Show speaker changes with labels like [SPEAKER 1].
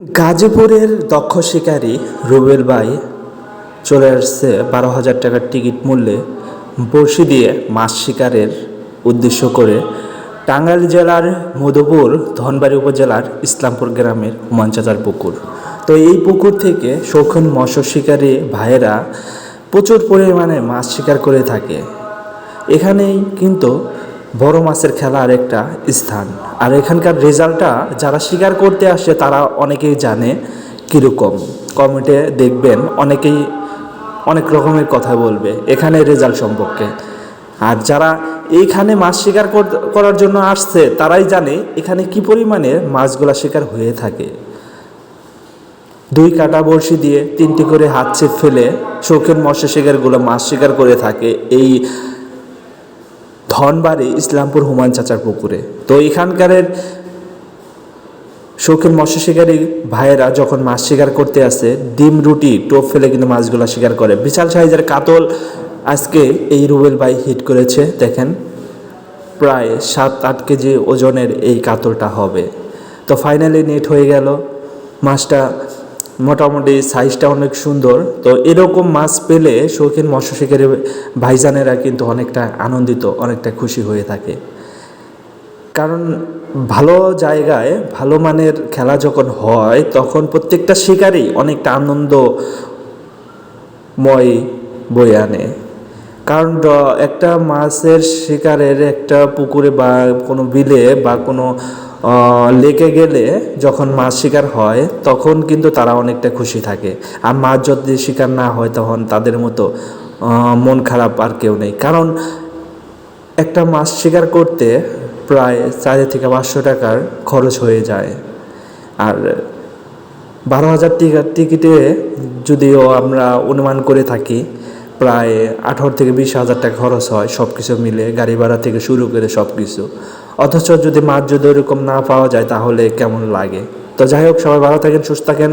[SPEAKER 1] গাজীপুরের দক্ষ শিকারী রুবেল ভাই চলে আসছে বারো হাজার টাকার টিকিট মূল্যে বড়শি দিয়ে মাছ শিকারের উদ্দেশ্য করে টাঙ্গাইল জেলার মধুপুর, ধনবাড়ি উপজেলার ইসলামপুর গ্রামের হুমানচাচার পুকুর। তো এই পুকুর থেকে শৌখিন মৎস্য শিকারী ভাইয়েরা প্রচুর পরিমাণে মাছ শিকার করে থাকে। এখানেই কিন্তু বড় মাছের খেলার একটা স্থান। আর এখানকার রেজাল্টটা যারা শিকার করতে আসে তারা অনেকেই জানে কীরকম। কমেন্টে দেখবেন অনেকেই অনেক রকমের কথা বলবে এখানে রেজাল্ট সম্পর্কে। আর যারা এইখানে মাছ শিকার করার জন্য আসছে তারাই জানে এখানে কি পরিমাণে মাছগুলা শিকার হয়ে থাকে। দুই কাটা বড়শি দিয়ে তিনটি করে হাত ছিপ ফেলে শৌখিন মৎস্য শিকারগুলো মাছ শিকার করে থাকে। এই ধনবাড়ি ইসলামপুর হুমায়ুন চাচার পুকুরে। তো এখানকারের শৌখিন মৎস্য শিকারী ভাইয়েরা যখন মাছ শিকার করতে আসে, ডিম, রুটি, টোপ ফেলে কিন্তু মাছগুলো শিকার করে। বিশাল সাইজের কাতল আজকে এই রুবেল ভাই হিট করেছে, দেখেন। প্রায় সাত, আট কেজি ওজনের এই কাতলটা হবে। তো ফাইনালি নেট হয়ে গেল। মাছটা মোটামুটি সাইজটা অনেক সুন্দর। তো এরকম মাছ পেলে শৌখিন মৎস্য শিকারী ভাইজানেরা কিন্তু অনেকটা আনন্দিত, অনেকটা খুশি হয়ে থাকে। কারণ ভালো জায়গায় ভালো মানের খেলা যখন হয়, তখন প্রত্যেকটা শিকারই অনেকটা আনন্দময় বয়ে আনে। কারণ একটা মাছের শিকারের একটা পুকুরে বা কোনো বিলে বা কোনো লেকে গেলে যখন মাছ শিকার হয়, তখন কিন্তু তারা অনেকটা খুশি থাকে। আর মাছ যদি শিকার না হয়, তখন তাদের মতো মন খারাপ আর কেউ নেই। কারণ একটা মাছ শিকার করতে প্রায় চার থেকে পাঁচশো টাকার খরচ হয়ে যায়। আর বারো হাজার টিকা টিকিটে যদিও আমরা অনুমান করে থাকি প্রায় আঠারো থেকে বিশ হাজার টাকা খরচ হয় সব কিছু মিলে, গাড়ি ভাড়া থেকে শুরু করে সব কিছু অথচ যদি মাছ যদি ওরকম না পাওয়া যায় তাহলে কেমন লাগে? তো যাই হোক, সবাই ভালো থাকেন, সুস্থ থাকেন।